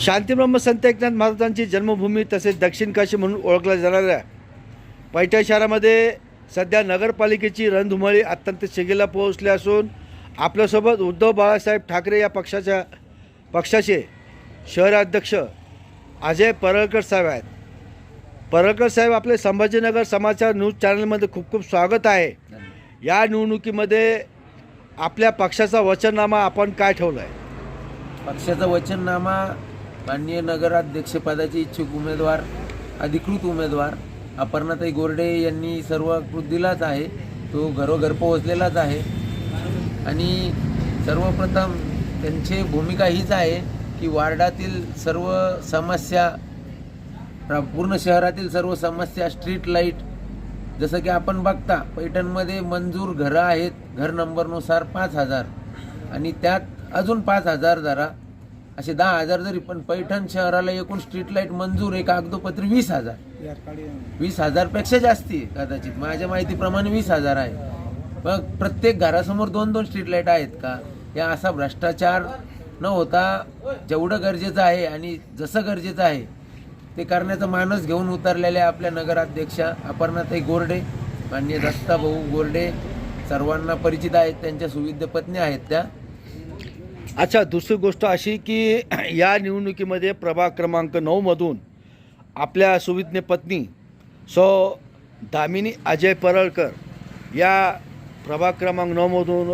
शांतीब्रह्म संत एकनाथ महाराजांची जन्मभूमी तसेच दक्षिण काशी म्हणून ओळखल्या जाणाऱ्या पैठण शहरामध्ये सध्या नगरपालिकेची रणधुमाळी अत्यंत शिगेला पोहोचली असून आपल्यासोबत उद्धव बाळासाहेब ठाकरे या पक्षाच्या पक्षाचे शहराध्यक्ष अजय परळकर साहेब आहेत. परळकर साहेब आपले संभाजीनगर समाचार न्यूज चॅनलमध्ये खूप खूप स्वागत आहे. या निवडणुकीमध्ये आपल्या पक्षाचा वचननामा आपण काय ठेवला आहे पक्षाचा वचननामा माननीय नगराध्यक्षपदाचे इच्छुक उमेदवार अधिकृत उमेदवार अपर्णाताई गोरडे यांनी सर्व कृत दिलाच आहे. तो घरोघर पोहोचलेलाच आहे. आणि सर्वप्रथम त्यांची भूमिका हीच आहे की वार्डातील सर्व समस्या पूर्ण शहरातील सर्व समस्या स्ट्रीट लाइट जसं की आपण बघता पैठणमध्ये मंजूर घरं आहेत. घर नंबरनुसार पाच हजार. आणि त्यात अजून पाच हजार जरा असे दहा हजार जरी पण पैठण शहराला एकूण स्ट्रीट लाइट मंजूर आहे कागदोपत्री वीस हजार. वीस हजारपेक्षा जास्ती कदाचित. माझ्या माहितीप्रमाणे वीस हजार आहे. मग प्रत्येक घरासमोर दोन दोन स्ट्रीट लाइट आहेत का? या असा भ्रष्टाचार न होता जेवढं गरजेचं आहे आणि जसं गरजेचं आहे ते करण्याचा मानस घेऊन उतरलेल्या आपल्या नगराध्यक्षा अपर्णाताई गोरडे माननीय दत्ता भाऊ गोरडे सर्वांना परिचित आहेत त्यांच्या सुविध पत्नी आहेत त्या. अच्छा दुसरी गोष्ट अशी की या निवडणुकीमध्ये प्रभाग क्रमांक नऊमधून आपल्या सुविज्ञ पत्नी सो दामिनी अजय परळकर या प्रभाग क्रमांक नऊमधून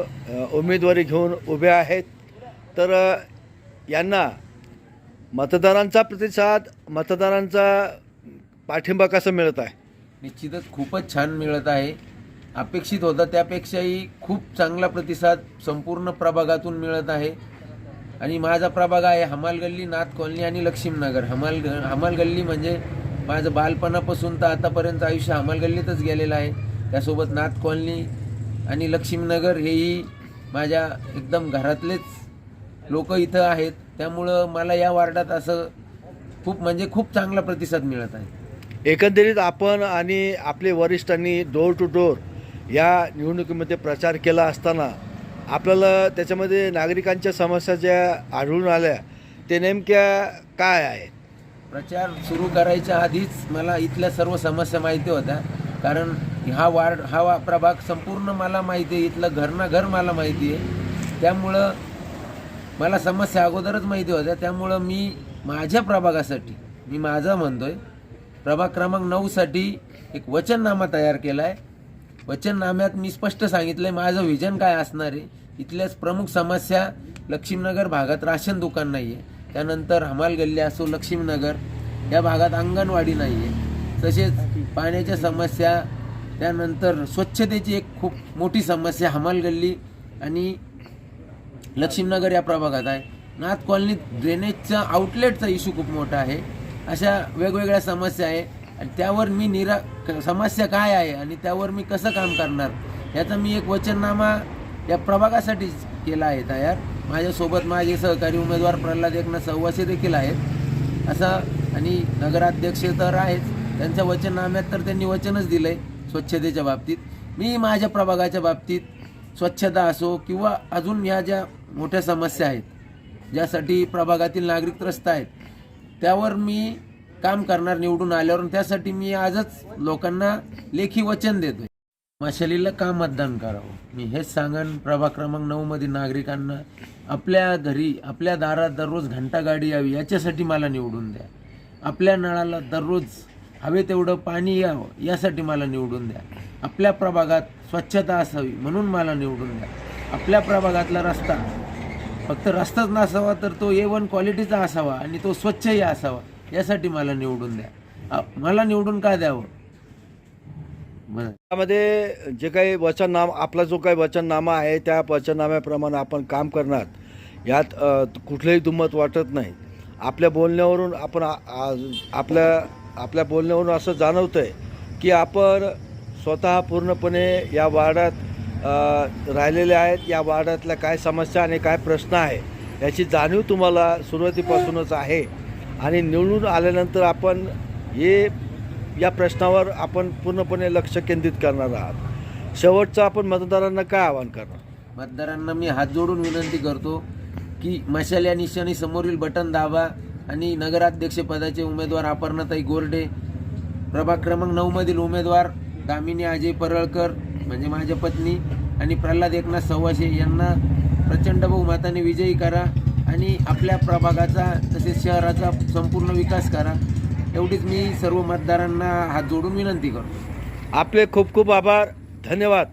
उमेदवारी घेऊन उभे आहेत. तर यांना मतदारांचा प्रतिसाद मतदारांचा पाठिंबा कसा मिळत आहे? निश्चितच खूपच छान मिळत आहे. अपेक्षित होता. त्यापेक्षाही खूप चांगला प्रतिसाद संपूर्ण प्रभागातून मिळत आहे. आणि माझा प्रभाग आहे हमाल गल्ली नाथ कॉलनी आणि लक्ष्मीनगर. हमाल ग हमाल गल्ली म्हणजे माझं बालपणापासून तर आतापर्यंत आयुष्य हमाल गल्लीतच गेलेलं आहे. त्यासोबत नाथ कॉलनी आणि लक्ष्मीनगर हेही माझ्या एकदम घरातलेच लोक इथं आहेत. त्यामुळं मला या वार्डात असं खूप म्हणजे खूप चांगला प्रतिसाद मिळत आहे. एकंदरीत आपण आणि आपले वरिष्ठांनी डोर टू डोर या निवडणुकीमध्ये प्रचार केला असताना आपल्याला त्याच्यामध्ये नागरिकांच्या समस्या ज्या आढळून आल्या ते नेमक्या काय आहेत? प्रचार सुरू करायच्या आधीच मला इथल्या सर्व समस्या माहिती होत्या. कारण हा वार्ड हा वा- प्रभाग संपूर्ण मला माहिती आहे. इथलं घर ना घर मला माहिती आहे. त्यामुळं मला समस्या अगोदरच माहिती होत्या. त्यामुळं मी माझ्या प्रभागासाठी मी माझा म्हणतोय प्रभाग क्रमांक नऊसाठी एक वचननामा तयार केला आहे वचननाम्यात मी स्पष्ट सांगितलंय माझं विजन काय असणार आहे? इथल्याच प्रमुख समस्या लक्ष्मीनगर भागात राशन दुकान नाही आहे त्यानंतर हमाल गल्ली असो लक्ष्मीनगर या भागात अंगणवाडी नाही आहे तसेच पाण्याच्या समस्या त्यानंतर स्वच्छतेची एक खूप मोठी समस्या हमाल गल्ली आणि लक्ष्मीनगर या प्रभागात आहे. नाथ कॉलनीत ड्रेनेजचा आउटलेटचा इश्यू खूप मोठा आहे. अशा वेगवेगळ्या समस्या आहे. आणि त्यावर मी निरा समस्या काय आहे आणि त्यावर मी कसं काम करणार? याचा मी एक वचननामा या प्रभागासाठीच केला आहे तयार. माझ्यासोबत माझे सहकारी उमेदवार प्रल्हाद एकनाथ सहवासी देखील आहेत. असं आणि नगराध्यक्ष तर आहेच त्यांच्या वचननाम्यात तर त्यांनी वचनच दिलं आहे स्वच्छतेच्या बाबतीत. मी माझ्या प्रभागाच्या बाबतीत स्वच्छता असो किंवा अजून ह्या ज्या मोठ्या समस्या आहेत ज्यासाठी प्रभागातील नागरिक त्रस्त आहेत त्यावर मी काम करणार निवडून आल्यावर त्यासाठी मी आजच लोकांना लेखी वचन देतोय. मशालीला का मतदान करावं? मी हेच सांगन प्रभाग क्रमांक नऊ मध्ये नागरिकांना आपल्या घरी आपल्या दारात दररोज घंटा गाडी यावी याच्यासाठी मला निवडून द्या. आपल्या नळाला दररोज हवे तेवढं पाणी यावं यासाठी मला निवडून द्या. आपल्या प्रभागात स्वच्छता असावी म्हणून मला निवडून द्या. आपल्या प्रभागातला रस्ता फक्त रस्ताच नसावा तर तो ए वन क्वालिटीचा असावा आणि तो स्वच्छही असावा. यासाठी मला निवडून द्या. मला निवडून का द्यावं? त्यामध्ये जे काही वचननामा आपला जो काही वचननामा आहे त्या वचननाम्याप्रमाणे आपण काम करणार. यात कुठलंही दुमत वाटत नाही. आपल्या बोलण्यावरून आपण आपल्या आपल्या बोलण्यावरून असं जाणवतं आहे की आपण स्वतः पूर्णपणे या वार्डात राहिलेले आहेत. या वार्डातल्या काय समस्या आणि काय प्रश्न आहे याची जाणीव तुम्हाला सुरुवातीपासूनच आहे. आणि निवडून आल्यानंतर आपण हे या प्रश्नावर आपण पूर्णपणे लक्ष केंद्रित करणार आहात. शेवटचं आपण मतदारांना काय आवाहन करणार? मतदारांना मी हात जोडून विनंती करतो की मशाल या निशाणी समोरील बटन दाबा आणि नगराध्यक्षपदाचे उमेदवार अपर्णाताई गोरडे प्रभाग क्रमांक नऊमधील उमेदवार दामिनी अजय परळकर म्हणजे माझ्या पत्नी आणि प्रल्हाद एकनाथ सव्वाशे यांना प्रचंड बहुमताने विजयी करा. आणि आपल्या प्रभागाचा तसेच शहराचा संपूर्ण विकास करा. एवढीच मी सर्व मतदारांना हात जोडून विनंती करतो. आपले खूप खूप आभार. धन्यवाद.